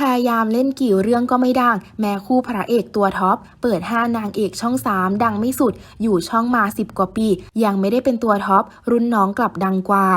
พยายามเล่นกี่เรื่องก็ไม่ดัง แม้คู่พระเอกตัวท็อป เปิด 5 นางเอกช่อง 3 ดังไม่สุด อยู่ช่องมา 10 กว่าปี ยังไม่ได้เป็นตัวท็อป รุ่นน้องกลับดังกว่า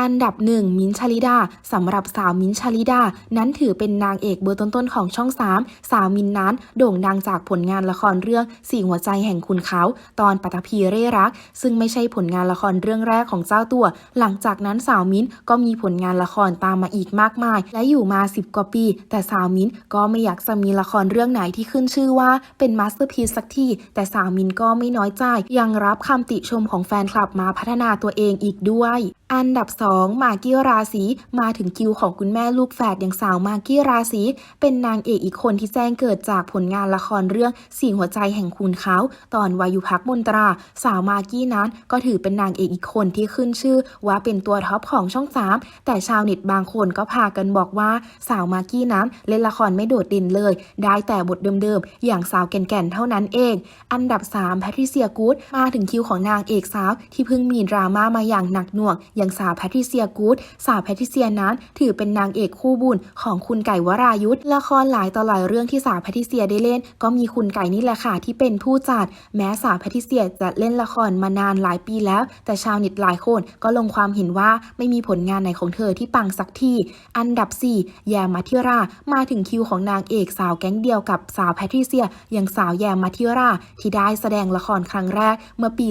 อันดับหนึ่งมิ้นชลิดาสำหรับสาวมิ้นชลิดา นั้นถือเป็นนางเอกเบอร์ต้นๆของช่อง 3 สาวมินนั้นโด่งดังจากผลงานละครเรื่องสี่หัวใจแห่งคุณเขา ตอนปัตภีเร่รัก ซึ่งไม่ใช่ผลงานละครเรื่องแรกของเจ้าตัว หลังจากนั้นสาวมิ้นก็มีผลงานละครตามมาอีกมากมาย และอยู่มา 10 กว่าปี แต่สาวมิ้นก็ไม่อยากจะมีละครเรื่องไหนที่ขึ้นชื่อว่าเป็นมาสเตอร์พีซสักทีแต่สาวมิ้นก็ไม่น้อยใจ ยังรับคำติชมของแฟนคลับมาพัฒนาตัวเองอีกด้วย อันดับ 2 มากกี้ราศีมาถึงคิวของคุณแม่ลูกแฝดอย่างสาวมากกี้ราศีเป็นนางเอกอีกคนที่แจ้งเกิดจากผลงานละครเรื่องสี่หัวใจแห่งคุณเขา ตอนวายุพักมนตรา สาวมากกี้นั้นก็ถือเป็นนางเอกอีกคนที่ขึ้นชื่อ ว่าเป็นตัวท็อปของช่อง3แต่ชาวเน็ตบางคนก็พากันบอกว่าสาวมากกี้นั้นเล่นละครไม่โดดเด่นเลย ได้แต่บทเดิมๆอย่างสาวแก่นๆเท่านั้นเอง อันดับ3แพทริเซียกูดมาถึงคิวของนางเอกสาวที่เพิ่งมีดราม่ามาอย่างหนักหน่วงอย่างสาวแพทริเซียกูดสาวแพทริเซียนั้นถือเป็นนางเอกคู่บุญของคุณไก่วรายุทธละครหลายต่อหลายเรื่องที่สาวแพทริเซียได้เล่น ก็มีคุณไก่นี่แหละค่ะที่เป็นผู้จัด แม้สาวแพทริเซียจะเล่นละครมานานหลายปีแล้ว แต่ชาวเน็ตหลายคนก็ลงความเห็นว่าไม่มีผลงานไหนของเธอที่ปังสักทีอันดับ 4 แยมมาธิรามาถึงคิวของนางเอกสาวแก๊งเดียวกับสาวแพทริเซียอย่างสาวแยมมาธิราที่ได้แสดงละครครั้งแรกเมื่อปี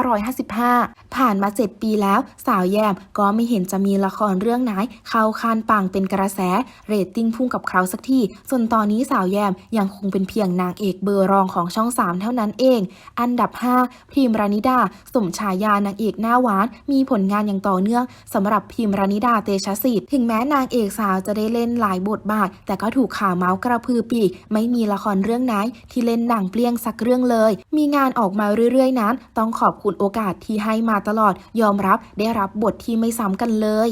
2555 ผ่านมา 7 ปีแล้วสาวแยมก็ไม่เห็นจะมีละครเรื่องไหน เข้าคานปังเป็นกระแส เรตติ้งพุ่งกับเขาสักทีส่วนตอนนี้สาวแยมยังคงเป็นเพียงนางเอกเบอร์รองของช่อง 3 เท่านั้นเอง อันดับ 5 พิมรานิดาสมฉายานางเอกหน้าหวาน มีผลงานอย่างต่อเนื่องสำหรับพิมรานิดาเตชะสิทธิ์ถึงแม้นางเอกสาวจะได้เล่นหลายบทบาท แต่ก็ถูกข่าวเมาส์กระพือปีกไม่มีละครเรื่องไหนที่เล่นหนังเปลี่ยงสักเรื่องเลย มีงานออกมาเรื่อยๆนั้น ต้องขอบคุณโอกาสที่ให้มาตลอด ยอมรับได้รับรับบทที่ไม่ซ้ำกันเลย